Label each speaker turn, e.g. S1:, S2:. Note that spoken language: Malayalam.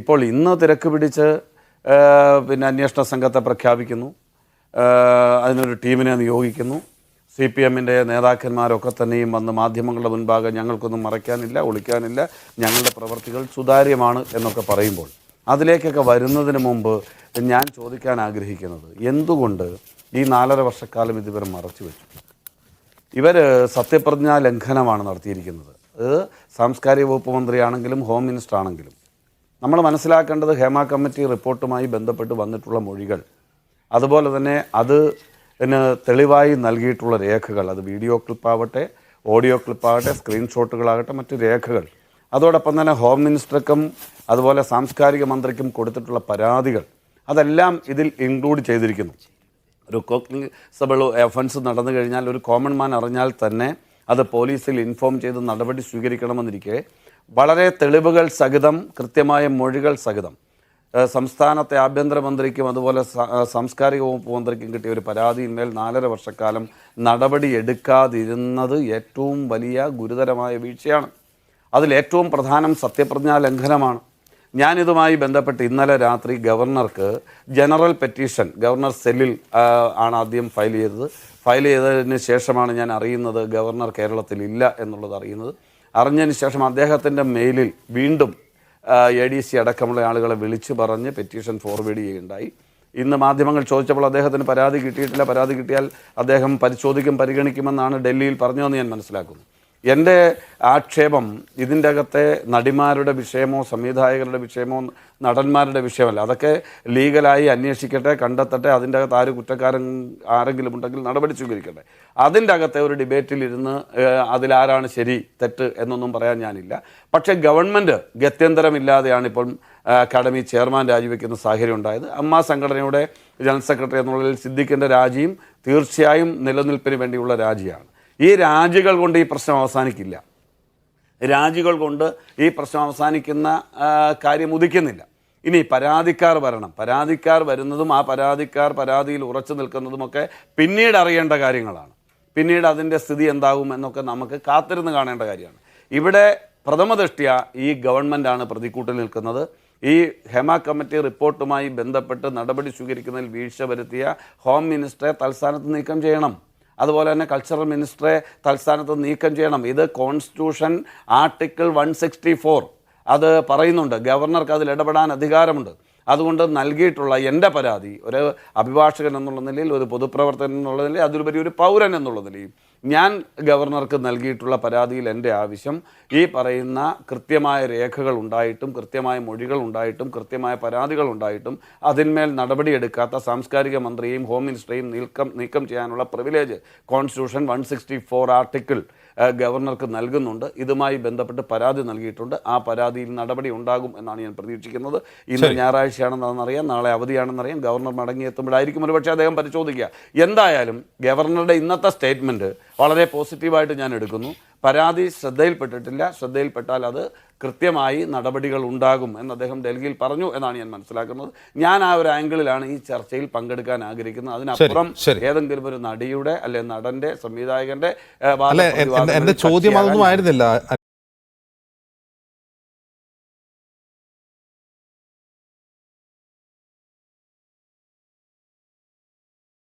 S1: ഇപ്പോൾ ഇന്ന് തിരക്ക് പിടിച്ച് പിന്നെ അന്വേഷണ സംഘത്തെ പ്രഖ്യാപിക്കുന്നു. അതിനൊരു ടീമിനെ നിയോഗിക്കുന്നു. സി പി എമ്മിന്റെ നേതാക്കന്മാരൊക്കെ തന്നെയും വന്ന് മാധ്യമങ്ങളുടെ മുൻപാകെ ഞങ്ങൾക്കൊന്നും മറയ്ക്കാനില്ല ഒളിക്കാനില്ല. ഞങ്ങളുടെ പ്രവർത്തികൾ സുതാര്യമാണ് എന്നൊക്കെ പറയുമ്പോൾ അതിലേക്കൊക്കെ വരുന്നതിന് മുമ്പ് ഞാൻ ചോദിക്കാൻ ആഗ്രഹിക്കുന്നത് എന്തുകൊണ്ട് ഈ നാലര വർഷക്കാലം ഇതുവരെ മറച്ചു വെച്ചു? ഇവർ സത്യപ്രതിജ്ഞാ ലംഘനമാണ് നടത്തിയിരിക്കുന്നത്. സാംസ്കാരിക വകുപ്പ് മന്ത്രിയാണെങ്കിലും ഹോം മിനിസ്റ്റർ ആണെങ്കിലും നമ്മൾ മനസ്സിലാക്കേണ്ടത് ഹേമ കമ്മിറ്റി റിപ്പോർട്ടുമായി ബന്ധപ്പെട്ട് വന്നിട്ടുള്ള മൊഴികൾ. അതുപോലെ തന്നെ അത് തെളിവായി നൽകിയിട്ടുള്ള രേഖകൾ. അത് വീഡിയോ ക്ലിപ്പാവട്ടെ ഓഡിയോ ക്ലിപ്പാകട്ടെ സ്ക്രീൻഷോട്ടുകളാകട്ടെ മറ്റ് രേഖകൾ. അതോടൊപ്പം തന്നെ ഹോം മിനിസ്റ്റർക്കും അതുപോലെ സാംസ്കാരിക മന്ത്രിക്കും കൊടുത്തിട്ടുള്ള പരാതികൾ. അതെല്ലാം ഇതിൽ ഇൻക്ലൂഡ് ചെയ്തിരിക്കുന്നു. ഒരു കോഗ്നിസബിൾ ഒഫൻസ് നടന്നു കഴിഞ്ഞാൽ ഒരു കോമൺ മാൻ അറിഞ്ഞാൽ തന്നെ അത് പോലീസിൽ ഇൻഫോം ചെയ്ത് നടപടി സ്വീകരിക്കണമെന്നിരിക്കെ വളരെ തെളിവുകൾ സഹിതം കൃത്യമായ മൊഴികൾ സഹിതം സംസ്ഥാനത്തെ ആഭ്യന്തരമന്ത്രിക്കും അതുപോലെ സാംസ്കാരിക വകുപ്പ് മന്ത്രിക്കും കിട്ടിയ ഒരു പരാതിയിന്മേൽ നാലര വർഷക്കാലം നടപടി എടുക്കാതിരുന്നത് ഏറ്റവും വലിയ ഗുരുതരമായ വീഴ്ചയാണ്. അതിൽ ഏറ്റവും പ്രധാനം സത്യപ്രതിജ്ഞാ ലംഘനമാണ്. ഞാനിതുമായി ബന്ധപ്പെട്ട് ഇന്നലെ രാത്രി ഗവർണർക്ക് ജനറൽ പെറ്റീഷൻ ഗവർണർ സെല്ലിൽ ആണ് ആദ്യം ഫയൽ ചെയ്തത്. ഫയൽ ചെയ്തതിന് ശേഷമാണ് ഞാൻ അറിയുന്നത് ഗവർണർ കേരളത്തിൽ ഇല്ല എന്നുള്ളത് അറിയുന്നത്. അറിഞ്ഞതിന് ശേഷം അദ്ദേഹത്തിന്റെ മെയിലിൽ വീണ്ടും എ ഡി സി അടക്കമുള്ള ആളുകളെ വിളിച്ചു പറഞ്ഞ് പെറ്റീഷൻ ഫോർവേഡ് ചെയ്യുകയുണ്ടായി. ഇന്ന് മാധ്യമങ്ങൾ ചോദിച്ചപ്പോൾ അദ്ദേഹത്തിന് പരാതി കിട്ടിയിട്ടില്ല. പരാതി കിട്ടിയാൽ അദ്ദേഹം പരിശോധിക്കും പരിഗണിക്കുമെന്നാണ് ഡൽഹിയിൽ പറഞ്ഞതെന്ന് ഞാൻ മനസ്സിലാക്കുന്നു. എന്റെ ആക്ഷേപം ഇതിന്റെ അകത്തെ നടിമാരുടെ വിഷയമോ സംവിധായകരുടെ വിഷയമോ നടന്മാരുടെ വിഷയമല്ല. അതൊക്കെ ലീഗലായി അന്വേഷിക്കട്ടെ കണ്ടെത്തട്ടെ അതിന്റെ അകത്ത് ആര് കുറ്റക്കാരൻ ആരെങ്കിലും ഉണ്ടെങ്കിൽ നടപടി സ്വീകരിക്കട്ടെ. അതിന്റെ അകത്തെ ഒരു ഏഹ്, അതിലാരാണ് ശരി തെറ്റ് എന്നൊന്നും പറയാൻ ഞാനില്ല. പക്ഷേ ഗവൺമെന്റ് ഗത്യന്തരമില്ലാതെയാണ് ഇപ്പം അക്കാഡമി ചെയർമാൻ രാജിവെക്കുന്ന സാഹചര്യം ഉണ്ടായത്. അമ്മ സംഘടനയുടെ ജനറൽ സെക്രട്ടറി എന്നുള്ളതിൽ സിദ്ദിഖിന്റെ രാജിയും തീർച്ചയായും നിലനിൽപ്പിന് വേണ്ടിയുള്ള രാജിയാണ്. ഈ രാജികൾ കൊണ്ട് ഈ പ്രശ്നം അവസാനിക്കില്ല. രാജികൾ കൊണ്ട് ഈ പ്രശ്നം അവസാനിക്കുന്ന കാര്യം ഉദിക്കുന്നില്ല. ഇനി പരാതിക്കാർ വരണം. പരാതിക്കാർ വരുന്നതും ആ പരാതിക്കാർ പരാതിയിൽ ഉറച്ചു നിൽക്കുന്നതുമൊക്കെ പിന്നീട് അറിയേണ്ട കാര്യങ്ങളാണ്. പിന്നീട് അതിന്റെ സ്ഥിതി എന്താകും എന്നൊക്കെ നമുക്ക് കാത്തിരുന്ന് കാണേണ്ട കാര്യമാണ്. ഇവിടെ പ്രഥമ ദൃഷ്ടിയ ഈ ഗവൺമെന്റാണ് പ്രതിക്കൂട്ടിൽ നിൽക്കുന്നത്. ഈ ഹെമ കമ്മിറ്റി റിപ്പോർട്ടുമായി ബന്ധപ്പെട്ട് നടപടി സ്വീകരിക്കുന്നതിൽ വീഴ്ച വരുത്തിയ ഹോം മിനിസ്റ്ററെ തൽസ്ഥാനത്ത് നീക്കം ചെയ്യണം. അതുപോലെ തന്നെ കൾച്ചറൽ മിനിസ്റ്ററെ തൽസ്ഥാനത്ത് നീക്കം ചെയ്യണം. ഇത് constitution article one sixty four അത് പറയുന്നുണ്ട്. ഗവർണർക്ക് അതിൽ ഇടപെടാൻ അധികാരമുണ്ട്. അതുകൊണ്ട് നൽകിയിട്ടുള്ള എന്റെ പരാതി ഒരു അഭിഭാഷകൻ എന്നുള്ള നിലയിൽ ഒരു പൊതുപ്രവർത്തകൻ എന്നുള്ള നിലയിൽ അതിലുപരി ഒരു പൗരൻ എന്നുള്ള നിലയിൽ ഞാൻ ഗവർണർക്ക് നൽകിയിട്ടുള്ള പരാതിയിൽ എന്റെ ആവശ്യം ഈ പറയുന്ന കൃത്യമായ രേഖകൾ ഉണ്ടായിട്ടും കൃത്യമായ മൊഴികൾ ഉണ്ടായിട്ടും കൃത്യമായ പരാതികൾ ഉണ്ടായിട്ടും അതിന്മേൽ നടപടിയെടുക്കാത്ത സാംസ്കാരിക മന്ത്രിയെയും ഹോം മിനിസ്റ്ററെയും നീക്കം നീക്കം ചെയ്യാനുള്ള privilege constitution one sixty four article ഗവർണർക്ക് നൽകുന്നുണ്ട്. ഇതുമായി ബന്ധപ്പെട്ട് പരാതി നൽകിയിട്ടുണ്ട്. ആ പരാതിയിൽ നടപടി ഉണ്ടാകും എന്നാണ് ഞാൻ പ്രതീക്ഷിക്കുന്നത്. ഇന്ന് ഞായറാഴ്ചയാണെന്നറിയാം നാളെ അവധിയാണെന്നറിയാം. ഗവർണർ മടങ്ങിയെത്തുമ്പോഴായിരിക്കും ഒരുപക്ഷെ അദ്ദേഹം പരിശോധിക്കുക. എന്തായാലും ഗവർണറുടെ ഇന്നത്തെ സ്റ്റേറ്റ്മെന്റ് വളരെ പോസിറ്റീവായിട്ട് ഞാൻ എടുക്കുന്നു. പരാതി ശ്രദ്ധയിൽപ്പെട്ടിട്ടില്ല. ശ്രദ്ധയിൽപ്പെട്ടാൽ അത് കൃത്യമായി നടപടികൾ ഉണ്ടാകും എന്ന് അദ്ദേഹം ഡൽഹിയിൽ പറഞ്ഞു എന്നാണ് ഞാൻ മനസ്സിലാക്കുന്നത്. ഞാൻ ആ ഒരു ആംഗിളിലാണ് ഈ ചർച്ചയിൽ പങ്കെടുക്കാൻ ആഗ്രഹിക്കുന്നത്. അതിനപ്പുറം ഏതെങ്കിലും ഒരു നടിയുടെ അല്ലെ നടന്റെ സംവിധായകന്റെ
S2: എന്റെ ചോദ്യം അതൊന്നും ആയിരുന്നില്ല.